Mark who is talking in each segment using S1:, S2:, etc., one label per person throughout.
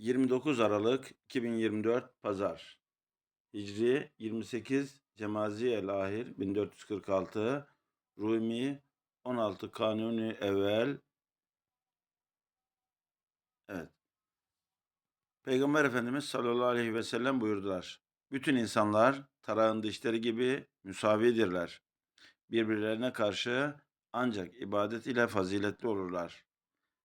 S1: 29 Aralık 2024 Pazar Hicri 28 Cemaziye Lahir 1446 Rumi 16 Kanuni Evvel Evet. Peygamber Efendimiz sallallahu aleyhi ve sellem buyurdular. Bütün insanlar tarağın dişleri gibi müsavidirler. Birbirlerine karşı ancak ibadet ile faziletli olurlar.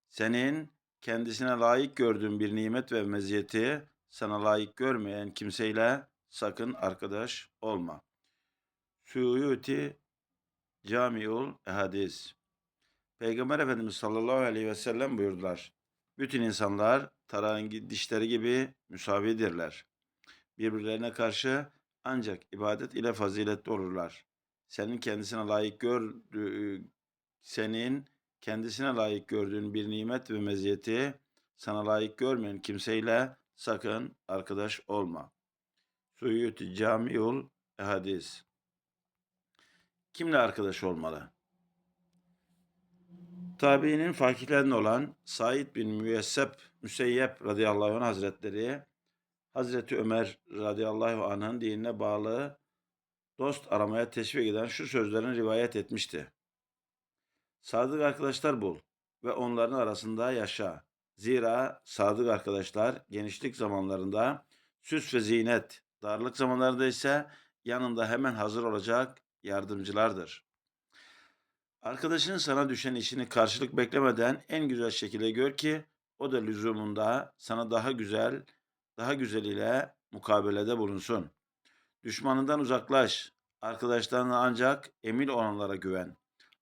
S1: Senin kendisine layık gördüğün bir nimet ve meziyeti sana layık görmeyen kimseyle sakın arkadaş olma. Suyuti Camiul Hadis Peygamber Efendimiz sallallahu aleyhi ve sellem buyurdular. Bütün insanlar tarağın dişleri gibi müsavidirler. Birbirlerine karşı ancak ibadet ile faziletli olurlar. Senin kendisine layık gördüğü, senin kendisine layık gördüğün bir nimet ve meziyeti sana layık görmeyen kimseyle sakın arkadaş olma. Suyuti Camiul Hadis Kimle arkadaş olmalı? Tabiinin fakirlerinden olan Said bin Müyessep, Müseyyep radıyallahu anh hazretleri, Hazreti Ömer radıyallahu anh'ın dinine bağlı dost aramaya teşvik eden şu sözlerini rivayet etmişti. Sadık arkadaşlar bul ve onların arasında yaşa. Zira sadık arkadaşlar genişlik zamanlarında süs ve zinet, darlık zamanlarında ise yanında hemen hazır olacak yardımcılardır. Arkadaşın sana düşen işini karşılık beklemeden en güzel şekilde gör ki o da lüzumunda sana daha güzel, daha güzeliyle mukabelede bulunsun. Düşmanından uzaklaş. Arkadaşlarına ancak emin olanlara güven.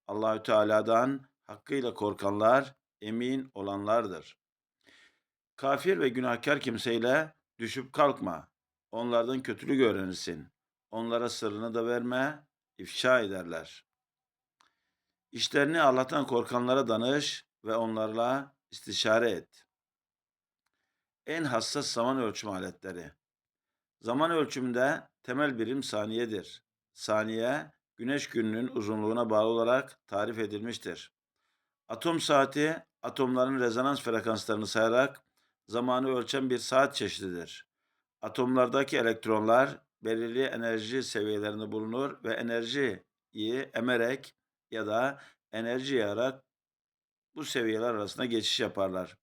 S1: Allahü Teala'dan hakkıyla korkanlar emin olanlardır. Kafir ve günahkar kimseyle düşüp kalkma. Onlardan kötülük öğrenirsin. Onlara sırrını da verme, ifşa ederler. İşlerini Allah'tan korkanlara danış ve onlarla istişare et. En hassas zaman ölçüm aletleri. Zaman ölçümünde temel birim saniyedir. Saniye, güneş gününün uzunluğuna bağlı olarak tarif edilmiştir. Atom saati, atomların rezonans frekanslarını sayarak zamanı ölçen bir saat çeşididir. Atomlardaki elektronlar belirli enerji seviyelerinde bulunur ve enerjiyi emerek ya da enerji yayarak bu seviyeler arasında geçiş yaparlar.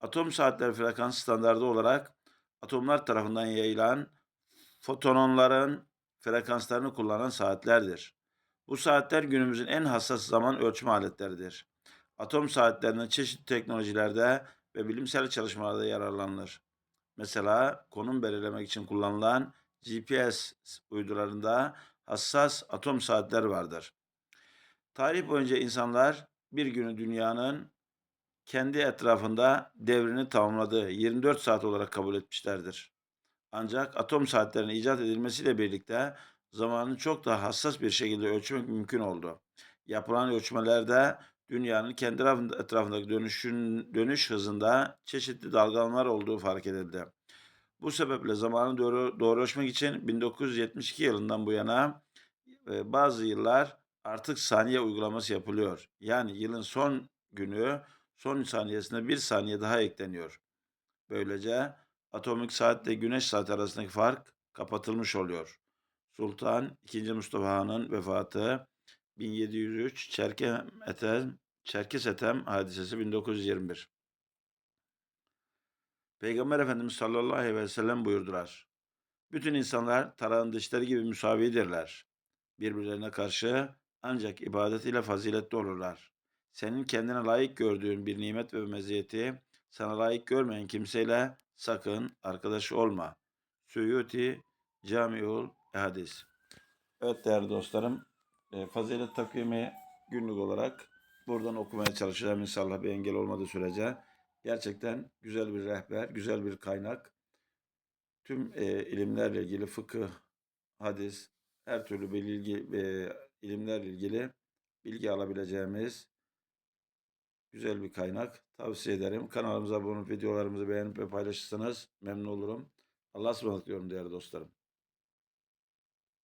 S1: Atom saatleri frekans standardı olarak atomlar tarafından yayılan fotononların frekanslarını kullanan saatlerdir. Bu saatler günümüzün en hassas zaman ölçüm aletleridir. Atom saatlerinin çeşitli teknolojilerde ve bilimsel çalışmalarda yararlanılır. Mesela konum belirlemek için kullanılan GPS uydularında hassas atom saatler vardır. Tarih boyunca insanlar bir günü dünyanın kendi etrafında devrini tamamladığı 24 saat olarak kabul etmişlerdir. Ancak atom saatlerinin icat edilmesiyle birlikte zamanı çok daha hassas bir şekilde ölçmek mümkün oldu. Yapılan ölçmelerde dünyanın kendi etrafındaki dönüşün, dönüş hızında çeşitli dalgalanmalar olduğu fark edildi. Bu sebeple zamanı doğru, doğru ölçmek için 1972 yılından bu yana e, bazı yıllar artık saniye uygulaması yapılıyor. Yani yılın son günü son saniyesine bir saniye daha ekleniyor. Böylece atomik saatle güneş saati arasındaki fark kapatılmış oluyor. Sultan II. Mustafa Han'ın vefatı 1703 Çerkemetem, Çerkesetem hadisesi 1921. Peygamber Efendimiz sallallahu aleyhi ve sellem buyurdular. Bütün insanlar tarağın dişleri gibi müsavidirler. Birbirlerine karşı ancak ibadet ile faziletli olurlar. Senin kendine layık gördüğün bir nimet ve meziyeti sana layık görmeyen kimseyle sakın arkadaş olma. Suyuti Camiul Hadis. Evet değerli dostlarım, e, fazilet takvimi günlük olarak buradan okumaya çalışacağım inşallah bir engel olmadığı sürece. Gerçekten güzel bir rehber, güzel bir kaynak. Tüm e, ilimlerle ilgili fıkıh, hadis, her türlü bilgi, e, ilimlerle ilgili bilgi alabileceğimiz güzel bir kaynak. Tavsiye ederim. Kanalımıza abone olup videolarımızı beğenip ve paylaşırsanız memnun olurum. Allah'a ısmarladık diyorum değerli dostlarım.